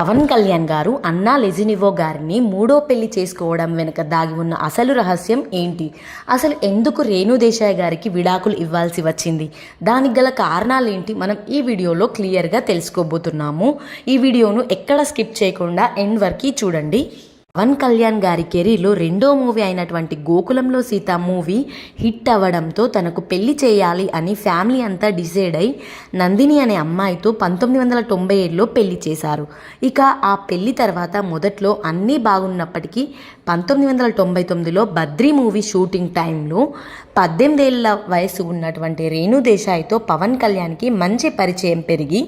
పవన్ కళ్యాణ్ గారు అన్నా లెజినివో గారిని మూడో పెళ్ళి చేసుకోవడం వెనుక దాగి ఉన్న అసలు రహస్యం ఏంటి? అసలు ఎందుకు రేణు దేశాయ్ గారికి విడాకులు ఇవ్వాల్సి వచ్చింది? దానికి గల కారణాలు ఏంటి మనం ఈ వీడియోలో క్లియర్గా తెలుసుకోబోతున్నాము. ఈ వీడియోను ఎక్కడ స్కిప్ చేయకుండా ఎండ్ వరకు చూడండి. పవన్ కళ్యాణ్ గారి కెరీర్లో రెండో మూవీ అయినటువంటి గోకులంలో సీత మూవీ హిట్ అవ్వడంతో తనకు పెళ్ళి చేయాలి అని ఫ్యామిలీ అంతా డిసైడ్ అయి నందిని అనే అమ్మాయితో పంతొమ్మిది వందల తొంభై ఏడులో పెళ్ళి చేశారు. ఇక ఆ పెళ్ళి తర్వాత మొదట్లో అన్నీ బాగున్నప్పటికీ పంతొమ్మిది వందల తొంభై తొమ్మిదిలో బద్రీ మూవీ షూటింగ్ టైంలో పద్దెనిమిదేళ్ళ వయసు ఉన్నటువంటి రేణు దేశాయ్తో పవన్ కళ్యాణ్కి మంచి పరిచయం పెరిగి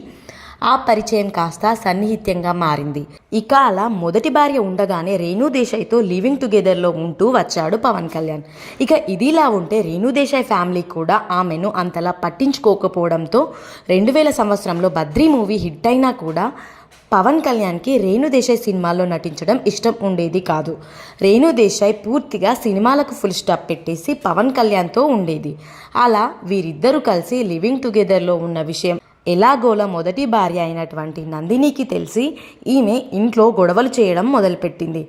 ఆ పరిచయం కాస్త సన్నిహిత్యంగా మారింది. ఇక అలా మొదటి భార్య ఉండగానే రేణు దేశాయ్తో లివింగ్ టుగెదర్లో ఉంటూ వచ్చాడు పవన్ కళ్యాణ్. ఇక ఇదిలా ఉంటే రేణు దేశాయ్ ఫ్యామిలీ కూడా ఆమెను అంతలా పట్టించుకోకపోవడంతో రెండు వేల సంవత్సరంలో బద్రీ మూవీ హిట్ అయినా కూడా పవన్ కళ్యాణ్కి రేణు దేశాయ్ సినిమాల్లో నటించడం ఇష్టం ఉండేది కాదు. రేణు దేశాయ్ పూర్తిగా సినిమాలకు ఫుల్ స్టాప్ పెట్టేసి పవన్ కళ్యాణ్తో ఉండేది. అలా వీరిద్దరూ కలిసి లివింగ్ టుగెదర్లో ఉన్న విషయం ఎలాగోలా మొదటి భార్య అయినటువంటి నందినికి తెలిసి ఈమె ఇంట్లో గొడవలు చేయడం మొదలుపెట్టింది.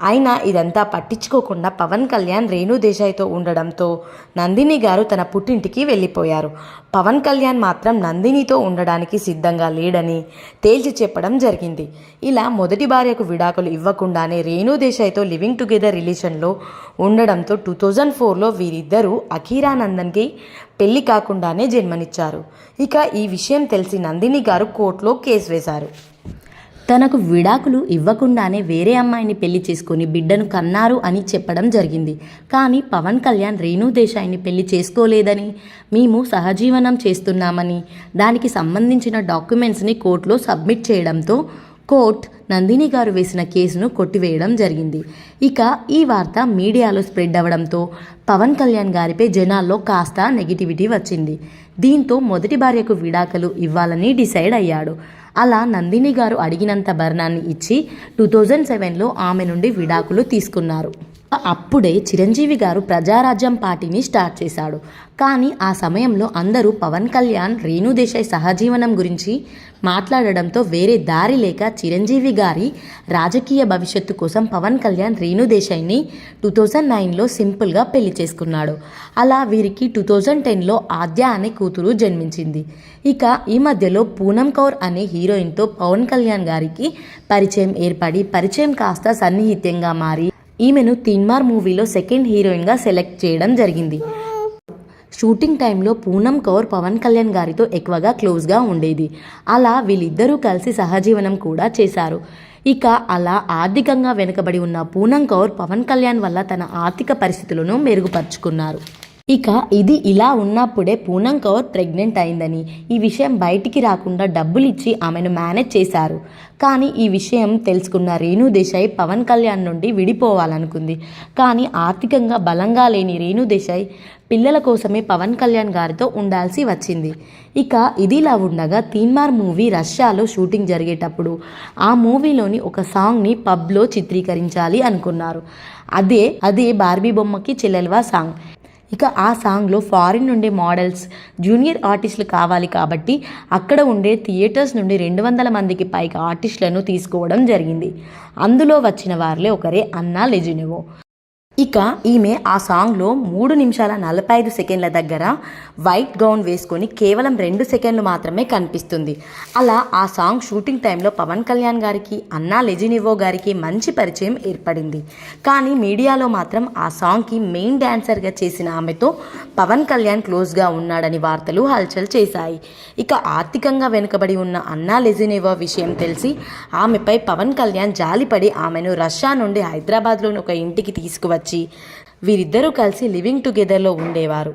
అయినా ఇదంతా పట్టించుకోకుండా పవన్ కళ్యాణ్ రేణు దేశాయ్తో ఉండడంతో నందిని గారు తన పుట్టింటికి వెళ్ళిపోయారు. పవన్ కళ్యాణ్ మాత్రం నందినితో ఉండడానికి సిద్ధంగా లేడని తేల్చి చెప్పడం జరిగింది. ఇలా మొదటి భార్యకు విడాకులు ఇవ్వకుండానే రేణు దేశాయ్తో లివింగ్ టుగెదర్ రిలేషన్లో ఉండడంతో టూ థౌజండ్ ఫోర్లో వీరిద్దరూ అఖీరానందన్కి పెళ్ళి కాకుండానే జన్మనిచ్చారు. ఇక ఈ విషయం తెలిసి నందిని గారు కోర్టులో కేసు వేశారు. తనకు విడాకులు ఇవ్వకుండానే వేరే అమ్మాయిని పెళ్ళి చేసుకుని బిడ్డను కన్నారు అని చెప్పడం జరిగింది. కానీ పవన్ కళ్యాణ్ రేణు దేశాయిని పెళ్ళి చేసుకోలేదని మేము సహజీవనం చేస్తున్నామని దానికి సంబంధించిన డాక్యుమెంట్స్ని కోర్టులో సబ్మిట్ చేయడంతో కోర్ట్ నందిని గారు వేసిన కేసును కొట్టివేయడం జరిగింది. ఇక ఈ వార్త మీడియాలో స్ప్రెడ్ అవ్వడంతో పవన్ కళ్యాణ్ గారిపై జనాల్లో కాస్త నెగిటివిటీ వచ్చింది. దీంతో మొదటి భార్యకు విడాకులు ఇవ్వాలని డిసైడ్ అయ్యాడు. అలా నందిని గారు అడిగినంత భరణాన్ని ఇచ్చి టూ థౌజండ్ సెవెన్లో ఆమె నుండి విడాకులు తీసుకున్నారు. అప్పుడే చిరంజీవి గారు ప్రజారాజ్యం పార్టీని స్టార్ట్ చేశాడు. కానీ ఆ సమయంలో అందరూ పవన్ కళ్యాణ్ రేణు దేశాయ్ సహజీవనం గురించి మాట్లాడడంతో వేరే దారి లేక చిరంజీవి గారి రాజకీయ భవిష్యత్తు కోసం పవన్ కళ్యాణ్ రేణు దేశాయ్ని టూ థౌజండ్ నైన్లో సింపుల్గా పెళ్ళి చేసుకున్నాడు. అలా వీరికి టూ థౌజండ్ టెన్లో ఆద్య అనే కూతురు జన్మించింది. ఇక ఈ మధ్యలో పూనం కౌర్ అనే హీరోయిన్తో పవన్ కళ్యాణ్ గారికి పరిచయం ఏర్పడి పరిచయం కాస్త సన్నిహిత్యంగా మారి ఈమెను తిన్మార్ మూవీలో సెకండ్ హీరోయిన్గా సెలెక్ట్ చేయడం జరిగింది. షూటింగ్ టైంలో పూనం కౌర్ పవన్ కళ్యాణ్ గారితో ఎక్కువగా క్లోజ్గా ఉండేది. అలా వీళ్ళిద్దరూ కలిసి సహజీవనం కూడా చేశారు. ఇక అలా ఆర్థికంగా వెనుకబడి ఉన్న పూనం కౌర్ పవన్ కళ్యాణ్ వల్ల తన ఆర్థిక పరిస్థితులను మెరుగుపరుచుకున్నారు. ఇక ఇది ఇలా ఉన్నప్పుడే పూనం కౌర్ ప్రెగ్నెంట్ అయిందని ఈ విషయం బయటికి రాకుండా డబ్బులు ఇచ్చి ఆమెను మేనేజ్ చేశారు. కానీ ఈ విషయం తెలుసుకున్న రేణు దేశాయ్ పవన్ కళ్యాణ్ నుండి విడిపోవాలనుకుంది. కానీ ఆర్థికంగా బలంగా లేని రేణు దేశాయ్ పిల్లల కోసమే పవన్ కళ్యాణ్ గారితో ఉండాల్సి వచ్చింది. ఇక ఇదిలా ఉండగా తీన్మార్ మూవీ రష్యాలో షూటింగ్ జరిగేటప్పుడు ఆ మూవీలోని ఒక సాంగ్ని పబ్లో చిత్రీకరించాలి అనుకున్నారు. అదే అదే బార్బీ బొమ్మకి చెల్లెల్వా సాంగ్. ఇక ఆ సాంగ్లో ఫారిన్ నుండి మోడల్స్ జూనియర్ ఆర్టిస్టులు కావాలి కాబట్టి అక్కడ ఉండే థియేటర్స్ నుండి రెండు వందల మందికి పైగా ఆర్టిస్టులను తీసుకోవడం జరిగింది. అందులో వచ్చిన వారిలో ఒకరే అన్నా లెజినెవో. ఇక ఈమె ఆ సాంగ్లో మూడు నిమిషాల నలభై ఐదు సెకండ్ల దగ్గర వైట్ గౌన్ వేసుకొని కేవలం రెండు సెకండ్లు మాత్రమే కనిపిస్తుంది. అలా ఆ సాంగ్ షూటింగ్ టైంలో పవన్ కళ్యాణ్ గారికి అన్నా లెజినివో గారికి మంచి పరిచయం ఏర్పడింది. కానీ మీడియాలో మాత్రం ఆ సాంగ్కి మెయిన్ డాన్సర్గా చేసిన ఆమెతో పవన్ కళ్యాణ్ క్లోజ్గా ఉన్నాడని వార్తలు హల్చల్ చేశాయి. ఇక ఆర్థికంగా వెనుకబడి ఉన్న అన్నా లెజినివో విషయం తెలిసి ఆమెపై పవన్ కళ్యాణ్ జాలిపడి ఆమెను రష్యా నుండి హైదరాబాద్లోని ఒక ఇంటికి తీసుకువచ్చి వచ్చి వీరిద్దరూ కలిసి లివింగ్ టుగెదర్లో ఉండేవారు.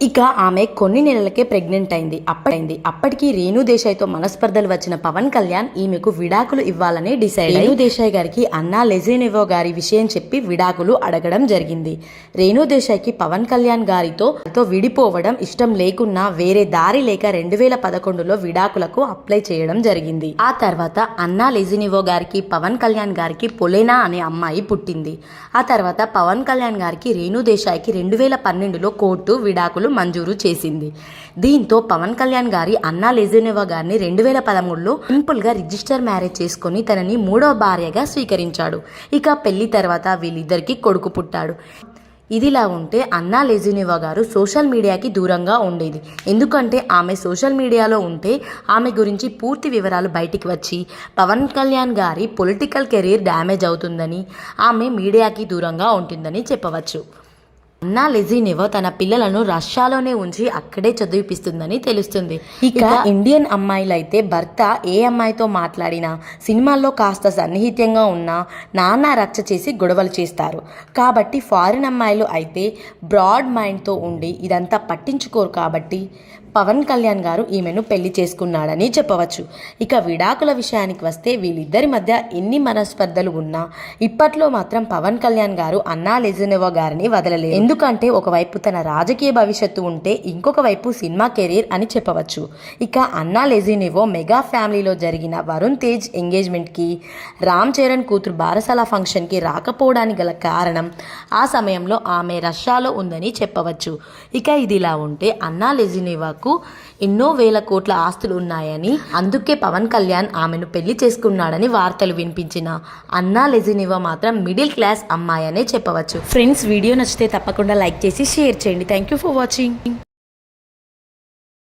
ఇక ఆమె కొన్ని నెలలకే ప్రెగ్నెంట్ అయింది. అప్పటింది అప్పటికి రేణు దేశాయ్తో మనస్పర్ధలు వచ్చిన పవన్ కళ్యాణ్ ఈమెకు విడాకులు ఇవ్వాలని డిసైడ్ రేణు దేశాయ్ గారికి అన్నా లెజెనివో గారి విషయం చెప్పి విడాకులు అడగడం జరిగింది. రేణు దేశాయ్కి పవన్ కళ్యాణ్ గారితో తో విడిపోవడం ఇష్టం లేకున్నా వేరే దారి లేక రెండు వేల పదకొండులో విడాకులకు అప్లై చేయడం జరిగింది. ఆ తర్వాత అన్నా లెజినివో గారికి పవన్ కళ్యాణ్ గారికి పొలేనా అనే అమ్మాయి పుట్టింది. ఆ తర్వాత పవన్ కళ్యాణ్ గారికి రేణు దేశాయ్కి రెండు వేల పన్నెండులో కోర్టు విడాకులు రూపాయలు మంజూరు చేసింది. దీంతో పవన్ కళ్యాణ్ గారి అన్నా లెజెనోవా గారిని రెండు వేల పదమూడులో సింపుల్గా రిజిస్టర్ మ్యారేజ్ చేసుకొని తనని మూడవ భార్యగా స్వీకరించాడు. ఇక పెళ్ళి తర్వాత వీళ్ళిద్దరికి కొడుకు పుట్టాడు. ఇదిలా ఉంటే అన్నా లెజినివా గారు సోషల్ మీడియాకి దూరంగా ఉండేది. ఎందుకంటే ఆమె సోషల్ మీడియాలో ఉంటే ఆమె గురించి పూర్తి వివరాలు బయటికి వచ్చి పవన్ కళ్యాణ్ గారి పొలిటికల్ కెరీర్ డ్యామేజ్ అవుతుందని ఆమె మీడియాకి దూరంగా ఉంటుందని చెప్పవచ్చు. అన్నా లెజినివో తన పిల్లలను రష్యాలోనే ఉంచి అక్కడే చదివిపిస్తుందని తెలుస్తుంది. ఇక ఇండియన్ అమ్మాయిలైతే భర్త ఏ అమ్మాయితో మాట్లాడినా సినిమాల్లో కాస్త సన్నిహిత్యంగా ఉన్నా నాన్న రచ్చ చేసి గొడవలు చేస్తారు. కాబట్టి ఫారిన్ అమ్మాయిలు అయితే బ్రాడ్ మైండ్తో ఉండి ఇదంతా పట్టించుకోరు కాబట్టి పవన్ కళ్యాణ్ గారు ఈమెను పెళ్ళి చేసుకున్నాడని చెప్పవచ్చు. ఇక విడాకుల విషయానికి వస్తే వీళ్ళిద్దరి మధ్య ఎన్ని మనస్పర్ధలు ఉన్నా ఇప్పట్లో మాత్రం పవన్ కళ్యాణ్ గారు అన్నా లెజనోవా గారిని వదలలేదు ఎందుకంటే ఒకవైపు తన రాజకీయ భవిష్యత్తు ఉంటే ఇంకొక వైపు సినిమా కెరీర్ అని చెప్పవచ్చు. ఇక అన్నా లెజినివో మెగా ఫ్యామిలీలో జరిగిన వరుణ్ తేజ్ ఎంగేజ్మెంట్కి రామ్ చరణ్ కూతురు బారసాల ఫంక్షన్కి రాకపోవడానికి గల కారణం ఆ సమయంలో ఆమె రష్యాలో ఉందని చెప్పవచ్చు. ఇక ఇదిలా ఉంటే అన్నా లెజినివాకు ఎన్నో వేల కోట్ల ఆస్తులు ఉన్నాయని అందుకే పవన్ కళ్యాణ్ ఆమెను పెళ్ళి చేసుకున్నాడని వార్తలు వినిపించిన అన్నా లెజినివా మాత్రం మిడిల్ క్లాస్ అమ్మాయి అనే చెప్పవచ్చు. ఫ్రెండ్స్ వీడియో నచ్చితే తప్పకుండా లైక్ చేసి షేర్ చేయండి. Thank you for watching